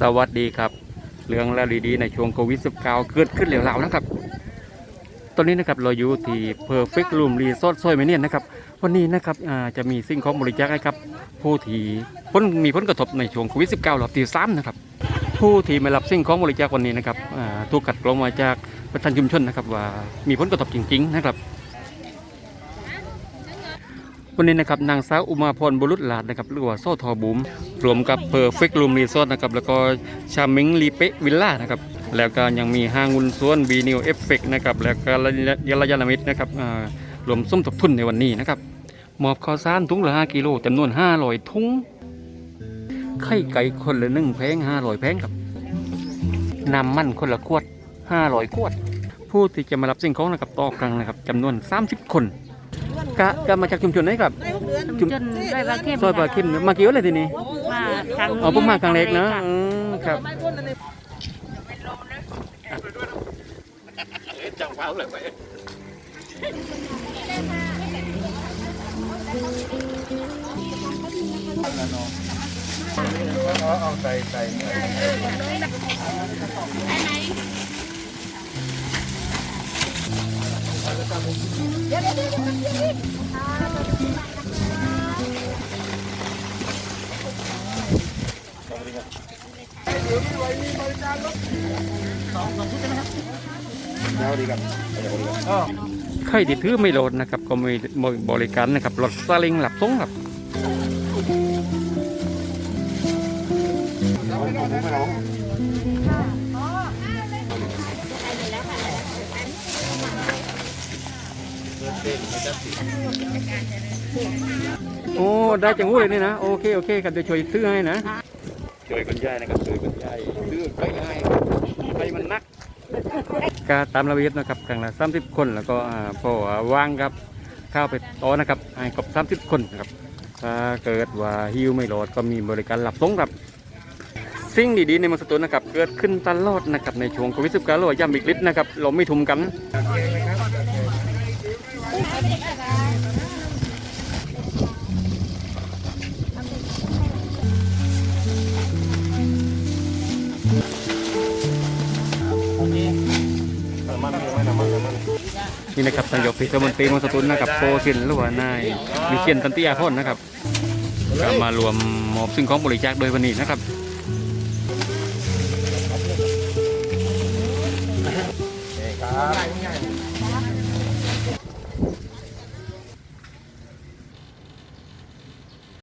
สวัสดีครับ เรื่องราวดีๆในช่วงโควิด -19 เกิดขึ้นแล้วๆนะครับ ตอนนี้นะครับเราอยู่ที่ Perfect Room Resort ซอยเมเนียนนะครับ วันนี้นะครับจะมีสิ่งของบริจาคให้ครับ ผู้ที่พ้นมีผลกระทบในช่วงโควิด -19 รอบที่สามนะครับ ผู้ที่ไม่รับสิ่งของบริจาควันนี้นะครับถูกคัดกรองมาจากประธานชุมชนนะครับว่ามีผลกระทบจริง ๆ นะครับ วันนี้นะครับนางสาวอุมาพรบุรุษหลาดนะครับหรือว่าโซทอบูมรวมกับเพอร์เฟกต์รูมรีสอร์ทนะครับแล้วก็ชามิงรีเปวิลล่านะครับแล้วก็ยังมีห้างุนส่วนบีนิวเอฟเฟกนะครับแล้วก็ยาลายานามิดนะครับรวมส้มทบทุนในวันนี้นะครับมอบข้าวสารถุงละ5กิโลจำนวน500ถุงไข่ไก่คนละหนึ่งแพง500แพงครับน้ำมันคนละขวด500ขวด ผู้ที่จะมารับสิ่งของนะครับต่อครั้งนะครับจำนวน 30 คน กะกะมาจากชุมชนไหนครับจนได้ปลาเข้มซอยปลาเข็มมาเกี่ยวอะไรทีนี้มาครั้งอ๋อเพิ่งมาครั้งเล็กนะอืมครับใครที่ถือไม่โหลดนะครับ ก็มีบริการนะครับรถซาเล้งหลับส่งครับ โอ้ ได้จังหู้เลยนี่นะ โอเค โอเคครับเดี๋ยวช่วยซื้อให้นะ ช่วยคุณยายนะครับช่วยคุณยายซื้อไปให้ไปมันนักก็ตามระเบียบนะครับครั้งละ30คนแล้วก็อ่าพอว่างครับเข้าไปต่อนะครับให้ครบ30คนนะครับถ้าเกิดว่าฮิวไม่โหลดก็มีบริการหลับส่งครับสิ่งดีๆในเมันสตูลนะครับเกิดขึ้นตลอดนะครับในช่วงโควิด19หรือว่าย่ำอีกฤทธิ์นะครับเราไม่ทุมกัน นี่นะครับนายกพิศมนตรีเมืองสตูลนะครับโปสินหรือว่านายวิเชียนตันติยาพ่นนะครับก็มารวมมอบสิ่งของบริจาคโดยวันนี้นะครับครับ